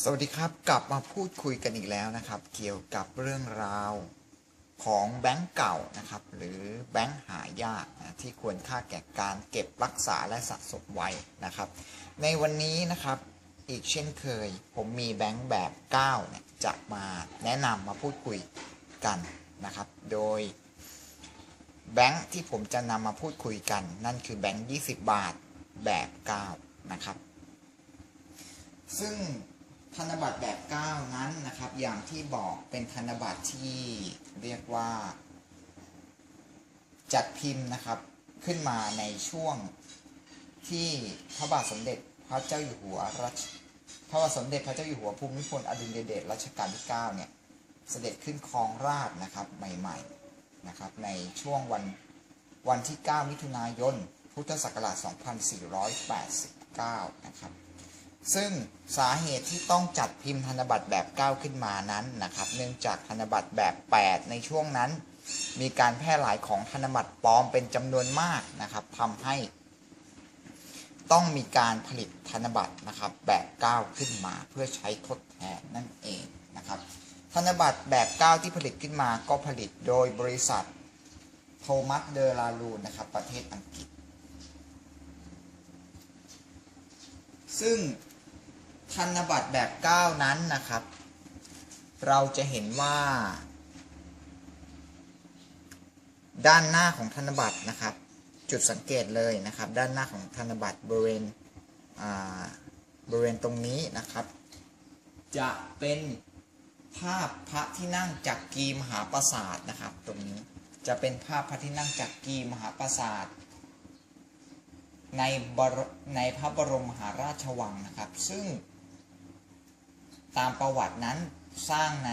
สวัสดีครับกลับมาพูดคุยกันอีกแล้วนะครับ เกี่ยวกับเรื่องราวของแบงก์เก่านะครับ หรือแบงก์หายากนะที่ควรค่าแก่การเก็บรักษาและสะสมไว้นะครับ ในวันนี้นะครับอีกเช่นเคย ผมมีแบงก์แบบ9เนี่ยจะมาแนะนำมาพูดคุยกันนะครับ โดยแบงก์ที่ผมจะนำมาพูดคุยกัน นั่นคือแบงก์20 บาทแบบ 9 นะครับ ซึ่ง ธนบัตรแบบ 9 นั้นนะครับ อย่างที่บอกเป็นธนบัตรที่เรียกว่า จัดพิมพ์นะครับขึ้นมาในช่วงที่พระบาทสมเด็จพระเจ้าอยู่หัวรัชพระบาทสมเด็จพระเจ้าอยู่หัวภูมิพลอดุลยเดชรัชกาลที่ 9 เนี่ยเสด็จขึ้นครองราชนะครับใหม่ๆนะครับในช่วงวันวันที่ 9 มิถุนายน พุทธศักราช 2489 นะครับ ซึ่งสาเหตุที่ต้องจัดพิมพ์ธนบัตรแบบ 9 ขึ้นมานั้นนะครับ เนื่องจากธนบัตรแบบ 8 ในช่วงนั้น มีการแพร่หลายของธนบัตรปลอมเป็นจำนวนมากนะครับทำให้ต้องมีการผลิตธนบัตรนะครับแบบ 9 ขึ้นมา เพื่อใช้ทดแทนนั่นเองนะครับ ธนบัตรแบบ 9 ที่ผลิตขึ้นมาก็ผลิตโดยบริษัทโทมัสเดลาลูนะครับประเทศอังกฤษ ซึ่ง ธนบัตรแบบ9นั้นนะครับ เราจะเห็นว่า ด้านหน้าของธนบัตรนะครับ จุดสังเกตเลยนะครับ ด้านหน้าของธนบัตรบริเวณบริเวณตรงนี้นะครับ จะเป็นภาพพระที่นั่งจักรีมหาปราสาทนะครับ ตรงนี้จะเป็นภาพพระที่นั่งจักรีมหาปราสาทในในพระบรมมหาราชวังนะครับ ซึ่ง ตามประวัตินั้นสร้างใน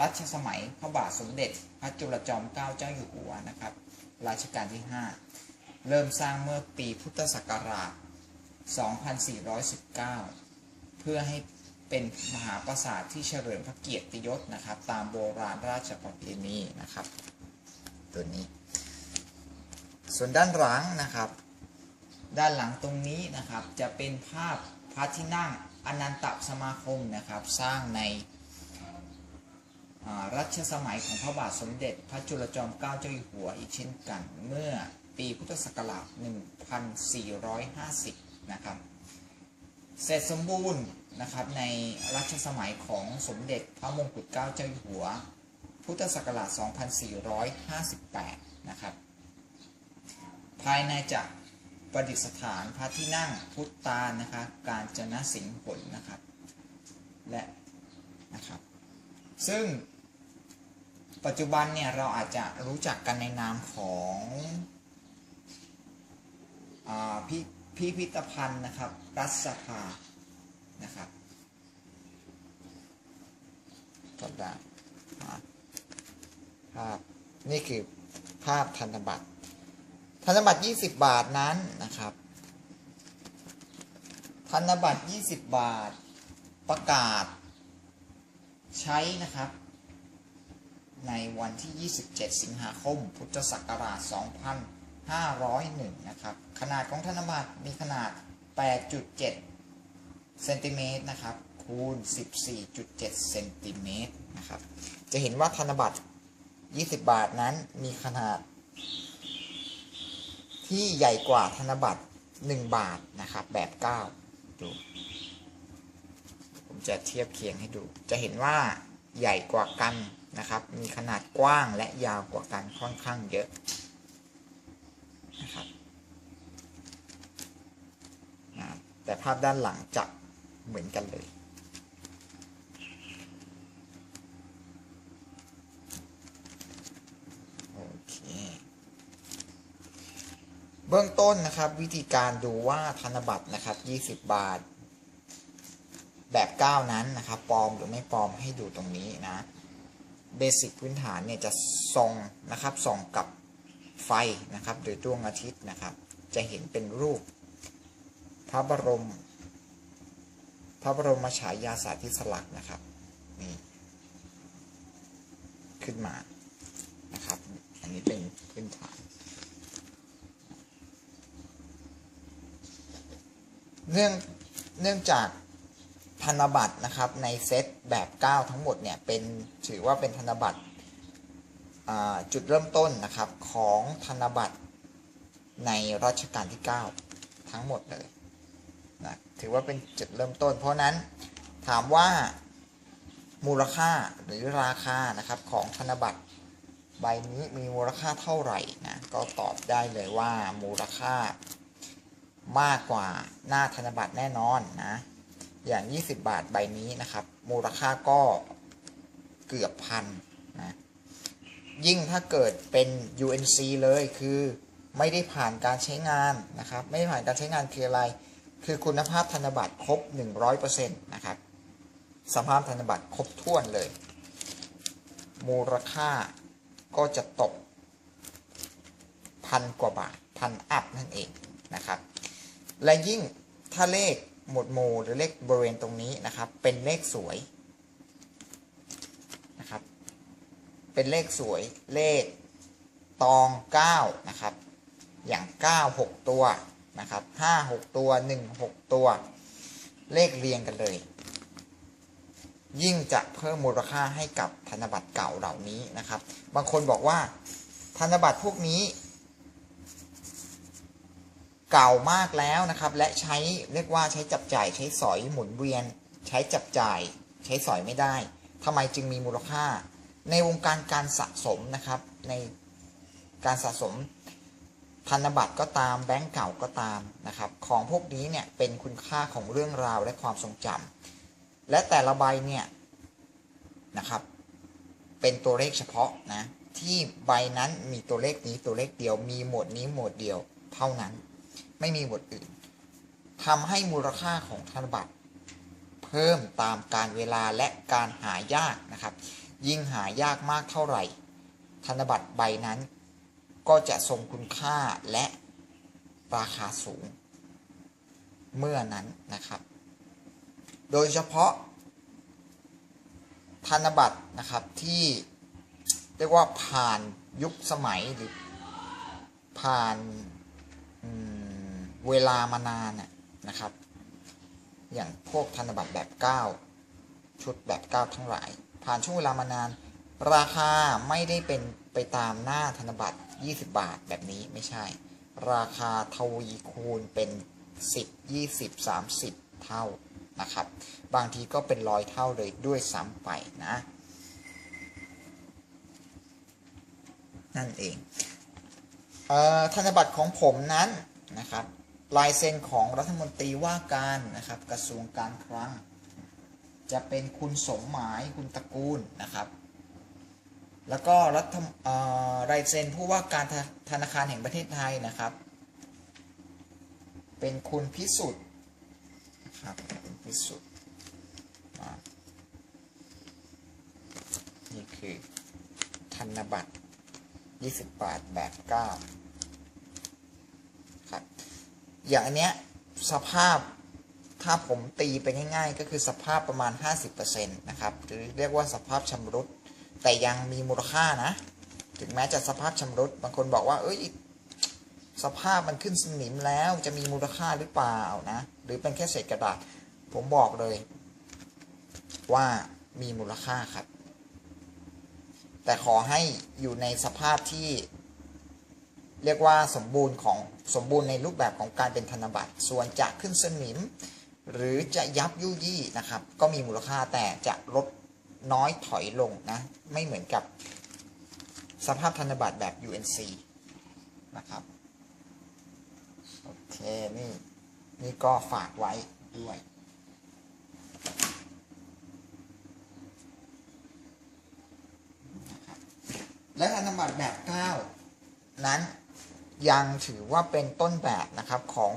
รัชสมัยพระบาทสมเด็จ พระจุลจอมเกล้าเจ้าอยู่หัวนะครับรัชกาลที่ 5 เริ่มสร้างเมื่อปีพุทธศักราช 2419 เพื่อให้เป็นมหาปราสาทที่เฉลิมพระเกียรติยศนะครับ ตามโบราณราชประเพณีนะครับ ตัวนี้ ส่วนด้านหลังนะครับ ด้านหลังตรงนี้นะครับจะเป็นภาพพระที่นั่ง อนันตสมาคมนะครับ สร้างในรัชสมัยของพระบาทสมเด็จพระจุลจอมเกล้าเจ้าอยู่หัวอีกเช่นกัน เมื่อปีพุทธศักราช 1450 นะครับ เสร็จสมบูรณ์นะครับในรัชสมัยของสมเด็จพระมงกุฎเกล้าเจ้าอยู่หัว พุทธศักราช 2458 นะครับ ภายในจะ ประดิษฐานพระที่นั่งพุทธานะคะการจนะสิงห์ผลนะครับและนะครับซึ่งปัจจุบันเนี่ยเราอาจจะรู้จักกันในนามของอาพิพิพิธภัณฑ์นะครับรัฐสภานะครับก็ได้อ่าภาพนี่คือภาพธนบัตร ธนบัตร20 บาทนั้นนะครับธนบัตร20 บาท ประกาศ ใช้นะครับ ในวันที่ 27 สิงหาคม พุทธศักราช 2501 นะครับ ขนาดของธนบัตรมีขนาด 8.7 เซนติเมตรนะครับ คูณ 14.7 เซนติเมตรนะครับ จะเห็นว่าธนบัตร 20 บาทนั้นมีขนาด ที่ใหญ่กว่าธนบัตร 1 บาทนะครับ แบบ 9 ดู ผมจะเทียบเคียงให้ดู จะเห็นว่าใหญ่กว่ากันนะครับ มีขนาดกว้างและยาวกว่ากันค่อนข้างเยอะนะครับแต่ภาพด้านหลังจะเหมือนกันเลย โอเค เบื้องต้นนะครับ วิธีการดูว่าธนบัตรนะครับ 20 บาท แบบ 9 นั้นนะครับปลอมหรือไม่ปลอมให้ดูตรงนี้นะเบสิกพื้นฐานเนี่ยจะส่องนะครับส่องกับไฟนะครับหรือดวงอาทิตย์นะครับ จะเห็นเป็นรูป พระบรม พระบรมฉายาสาธิสลักษณ์นะครับนี่ขึ้นมานะครับ อันนี้เป็นพื้นฐาน เนื่องเนื่องจากธนบัตรนะครับในเซตแบบ 9 ทั้งหมดเนี่ยเป็นถือว่าเป็นธนบัตรจุดเริ่มต้นนะครับของธนบัตรในรัชกาลที่ 9 ทั้งหมดเลยนะถือว่าเป็นจุดเริ่มต้น เพราะนั้นถามว่ามูลค่าหรือราคานะครับของธนบัตรใบนี้มีมูลค่าเท่าไหร่นะก็ตอบได้เลยว่ามูลค่า มากกว่าหน้าธนบัตรแน่นอนนะ อย่าง 20 บาทใบนี้นะครับ มูลค่าก็เกือบพันนะยิ่งถ้าเกิดเป็น UNC เลยคือไม่ได้ผ่านการใช้งานนะครับ ไม่ได้ผ่านการใช้งานคืออะไร คือคุณภาพธนบัตรครบ 100%นะครับ สภาพธนบัตรครบถ้วนเลย มูลค่าก็จะตกพันกว่าบาทพันอัพนั่นเองนะครับ และยิ่งถ้าเลขหมวดหมู่หรือเลขบริเวณตรงนี้นะครับ เป็นเลขสวยนะครับ เป็นเลขสวยเลขตอง 9 นะครับ อย่าง 9 6 ตัวนะครับ5 6 ตัว 1 6 ตัว เลขเรียงกันเลย ยิ่งจะเพิ่มมูลค่าให้กับธนบัตรเก่าเหล่านี้นะครับ บางคนบอกว่าธนบัตรพวกนี้ เก่ามากแล้วนะครับ และใช้เรียกว่าใช้จับจ่ายใช้สอยหมุนเวียน ใช้จับจ่าย ใช้สอยไม่ได้ทำไมจึงมีมูลค่า ในวงการการสะสมนะครับ ในการสะสมธนบัตรก็ตามแบงก์เก่าก็ตามนะครับ ของพวกนี้เนี่ยเป็นคุณค่าของเรื่องราวและความทรงจำและแต่ละใบเนี่ยนะครับเป็นตัวเลขเฉพาะนะที่ใบนั้นมีตัวเลขนี้ตัวเลขเดียวมีหมวดนี้หมวดเดียวเท่านั้น ไม่มีหมวดอื่นทำให้มูลค่าของธนบัตร เพิ่มตามการเวลาและการหายากนะครับ ยิ่งหายากมากเท่าไหร่ ธนบัตรใบนั้น ก็จะทรงคุณค่าและราคาสูง เมื่อนั้นนะครับ โดยเฉพาะ ธนบัตรนะครับที่เรียกว่าผ่านยุคสมัยหรือผ่านอืม เวลามานานน่ะนะครับ อย่างพวกธนบัตรแบบ 9 ชุดแบบ 9 ทั้งหลาย ผ่านช่วงเวลามานาน ราคาไม่ได้เป็นไปตามหน้าธนบัตร 20 บาทแบบนี้ไม่ใช่ ราคาทวีคูณเป็น 10 20 30 เท่านะครับ บางทีก็เป็นร้อยเท่าเลยด้วยซ้ำไปนะ นั่นเองเออธนบัตรของผมนั้นนะครับ ลายเซ็นของรัฐมนตรีว่าการนะครับ กระทรวงการคลัง จะเป็นคุณสมหมายคุณตระกูลนะครับ แล้วก็รัฐลายเซ็นผู้ว่าการธธนาคารแห่งประเทศไทยนะครับ เป็นคุณพิสุทธิ์นะครับพิสุทธิ์นี่คือธนบัตร20บาทแบบ9 อย่างอันเนี้ยสภาพถ้าผมตีไปง่ายๆ ก็คือสภาพประมาณ 50%นะครับหรือเรียกว่าสภาพชำรุด แต่ยังมีมูลค่านะ ถึงแม้จะสภาพชำรุด บางคนบอกว่า เอ้ย สภาพมันขึ้นสนิมแล้วจะมีมูลค่าหรือเปล่านะ หรือเป็นแค่เศษกระดาษ ผมบอกเลย ว่ามีมูลค่าครับ แต่ขอให้อยู่ในสภาพที่ เรียกว่าสมบูรณ์ของสมบูรณ์ในรูปแบบของการเป็นธนบัตร ส่วนจะขึ้นสนิม หรือจะยับยุยี่นะครับ ก็มีมูลค่าแต่จะลดน้อยถอยลงนะ ไม่เหมือนกับสภาพธนบัตรแบบ UNC นะครับโอเคนี่นี่ก็ฝากไว้ด้วยและธนบัตรแบบ 9 นั้น ยังถือว่าเป็นต้นแบบนะครับของ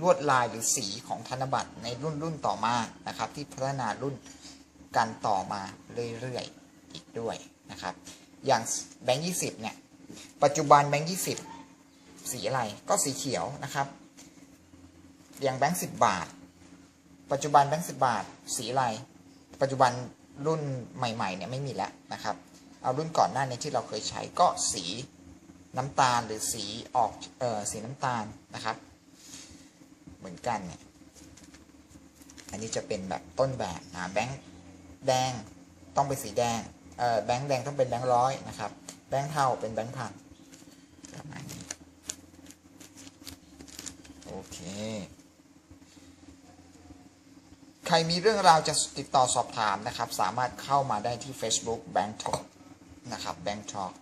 ลวดลายหรือสีของธนบัตรในรุ่นรุ่นต่อมานะครับ ที่พัฒนารุ่นกันต่อมาเรื่อยๆอีกด้วยนะครับ อย่างแบงค์ยี่สิบเนี่ยปัจจุบันแบงค์ยี่สิบสีอะไรก็สีเขียวนะครับ อย่างแบงค์สิบบาท ปัจจุบันแบงค์สิบบาท สีอะไร ปัจจุบันรุ่นใหม่ๆเนี่ยไม่มีแล้วนะครับ เอารุ่นก่อนหน้านี้ที่เราเคยใช้ก็สี น้ำตาลหรือสีออกเออสีน้ำตาลนะครับ เหมือนกันเนี่ยอันนี้จะเป็นแบบต้นแบบนะแบงค์แดงต้องเป็นสีแดงเออแบงค์แดงต้องเป็นแบงค์ร้อยนะครับ แบงค์เทาเป็นแบงค์พันประมาณนี้โอเคใครมีเรื่องราวจะติดต่อสอบถามนะครับ สามารถเข้ามาได้ที่ Facebook Bank Talk นะครับ Bank Talk